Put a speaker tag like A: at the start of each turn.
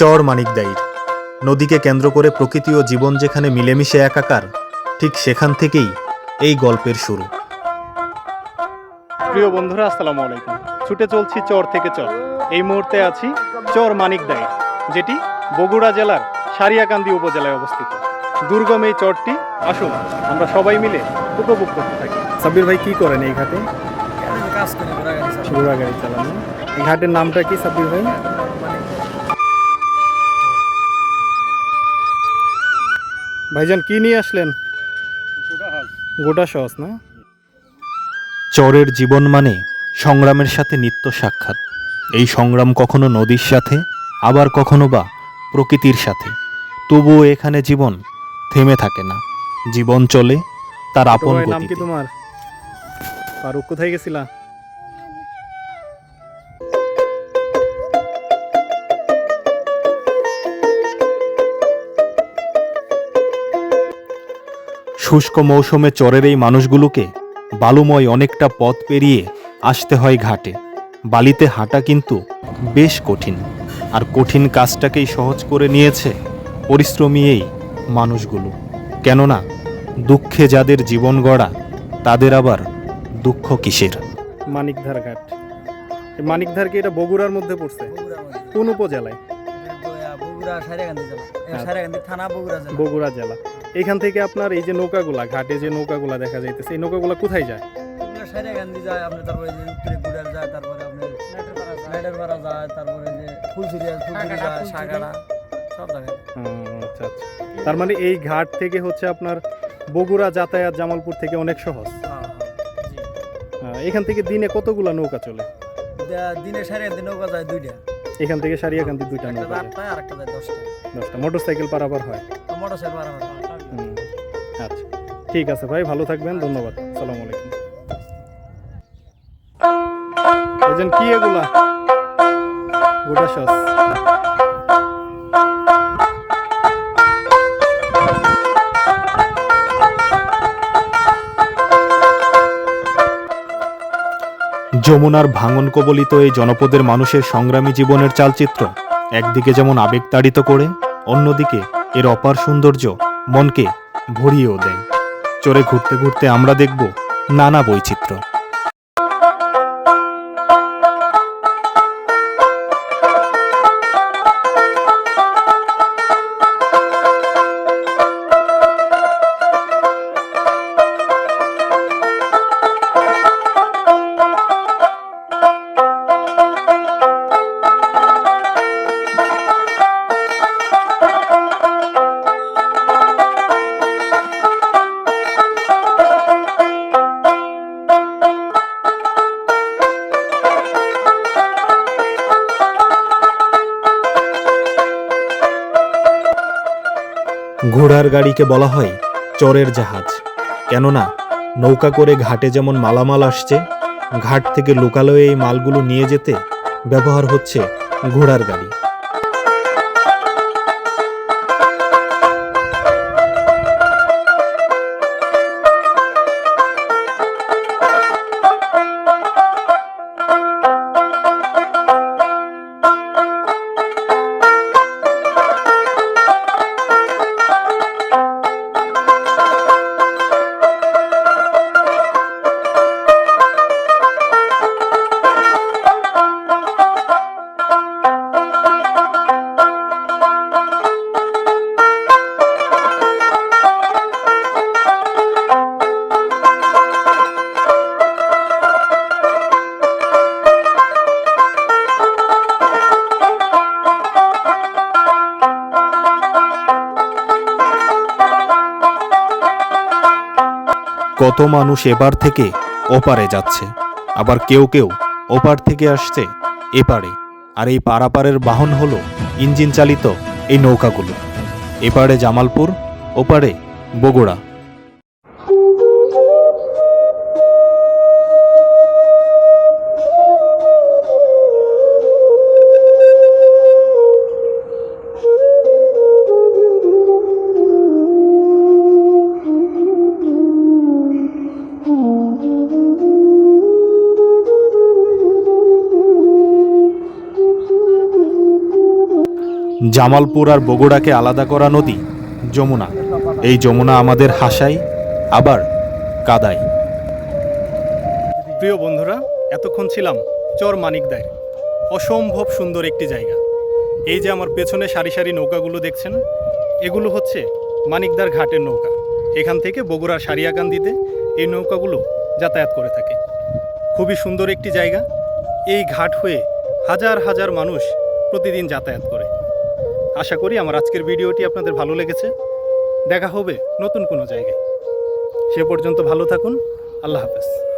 A: চর মানিকদাইর নদীকে কেন্দ্র করে প্রকৃতি ও জীবন যেখানে মিলেমিশে একাকার ঠিক সেখান থেকেই এই গল্পের শুরু। প্রিয় বন্ধুরা আসসালামু আলাইকুম। ছুটে চলছি চর থেকে চর। এই মুহূর্তে আছি চর মানিকদাইর যেটি বগুড়া জেলার সারিয়াকান্দি উপজেলায় অবস্থিত। দুর্গম এই চরটি আসুন আমরা সবাই মিলে উপভোগ করতে থাকি। সাব্বির ভাই কি করেন এই ঘাটে।
B: ঘোড়া গাড়ি
A: চালান। এই ঘাটের নামটা কি সাব্বির ভাই? ভাইজান কি নিয়ে আসলেন? গোটা সস না? চরের জীবন মানে সংগ্রামের সাথে নিত্য সাক্ষাৎ। এই সংগ্রাম কখনো নদীর সাথে আবার কখনো বা প্রকৃতির সাথে। তবুও এখানে জীবন থেমে থাকে না। জীবন চলে তার আপন নাম কি তোমার? ফারুক কোথায় গেছিলা? শুষ্ক মৌসুমে চরের এই মানুষগুলোকে বালুময় অনেকটা পথ পেরিয়ে আসতে হয় ঘাটে। বালিতে হাঁটা কিন্তু বেশ কঠিন আর কঠিন কাজটাকেই সহজ করে নিয়েছে পরিশ্রমী এই মানুষগুলো। কেননা দুঃখে যাদের জীবন গড়া তাদের আবার দুঃখ কিসের? মানিকধার ঘাট। মানিকধার কি এটা বগুড়ার মধ্যে পড়ছে? কোন উপজেলায়?
B: বগুড়া- থানা বগুড়া জেলা।
A: এখান থেকে আপনার এই যে নৌকাগুলা ঘাটে যে নৌকাগুলা দেখা যাইতেছে এই নৌকাগুলা কোথায় যায়
B: যায়, আপনি তারপরে যে উত্তরে গুড়ার যায়, তারপরে আপনি নাইটেরপাড়া যায়, তারপরে যে ফুলছড়ি আছে, যায়, সাগাড়া, সব জায়গায়।
A: আচ্ছা আচ্ছা তার মানে এই ঘাট থেকে হচ্ছে আপনার বগুড়া যাতায়াত জামালপুর থেকে অনেক সহজ
B: হ্যাঁ, হ্যাঁ।
A: এখান থেকে দিনে কতগুলা নৌকা চলে
B: দিনে সারিয়াকান্দি নৌকা যায় দুইটা।
A: এখান থেকে সারিয়াকান্দি দুইটা নৌকা
B: যায়।
A: দশটা মোটর সাইকেল পারাবার হয়
B: মোটরসাইকেল পারাপার।
A: হুম, আচ্ছা ঠিক আছে ভাই, ভালো থাকবেন, ধন্যবাদ সালাম আলাইকুম। এজন কি এগুলা? গোটা সস। যমুনার ভাঙন কবলিত এই জনপদের মানুষের সংগ্রামী জীবনের চালচিত্র, একদিকে যেমন আবেগ তাড়িত করে, অন্যদিকে এর অপার সৌন্দর্য মনকে ভরিয়েও দেয়। চড়ে ঘুরতে ঘুরতে আমরা দেখব নানা বৈচিত্র্য। ঘোড়ার গাড়িকে বলা হয় চরের জাহাজ। কেননা, নৌকা করে ঘাটে যেমন মালামাল আসছে, ঘাট থেকে লোকালয়ে এই মালগুলো নিয়ে যেতে ব্যবহার হচ্ছে ঘোড়ার গাড়ি। কত মানুষ এবার থেকে ওপারে যাচ্ছে, আবার কেউ কেউ ওপার থেকে আসছে এপারে। আর এই পারাপারের বাহন হলো ইঞ্জিন চালিত এই নৌকাগুলো। এপারে জামালপুর, ওপারে বগুড়া।
C: জামালপুর আর বগুড়াকে আলাদা করা নদী, যমুনা। এই যমুনা আমাদের হাসায় আবার কাদায় প্রিয় বন্ধুরা, এতক্ষণ ছিলাম চর মানিকদায় অসম্ভব সুন্দর একটি জায়গা। এই যে আমার পেছনে সারি সারি নৌকাগুলো দেখছেন, এগুলো হচ্ছে মানিকদার ঘাটের নৌকা। এখান থেকে বগুড়ার সারিয়াকান্দিতে এই নৌকাগুলো যাতায়াত করে থাকে। খুবই সুন্দর একটি জায়গা। এই ঘাট হয়ে হাজার হাজার মানুষ প্রতিদিন যাতায়াত করে। আশা করি আমার আজকের ভিডিওটি আপনাদের ভালো লেগেছে। দেখা হবে নতুন কোনো জায়গায়। সে পর্যন্ত ভালো থাকুন। আল্লাহ হাফেজ।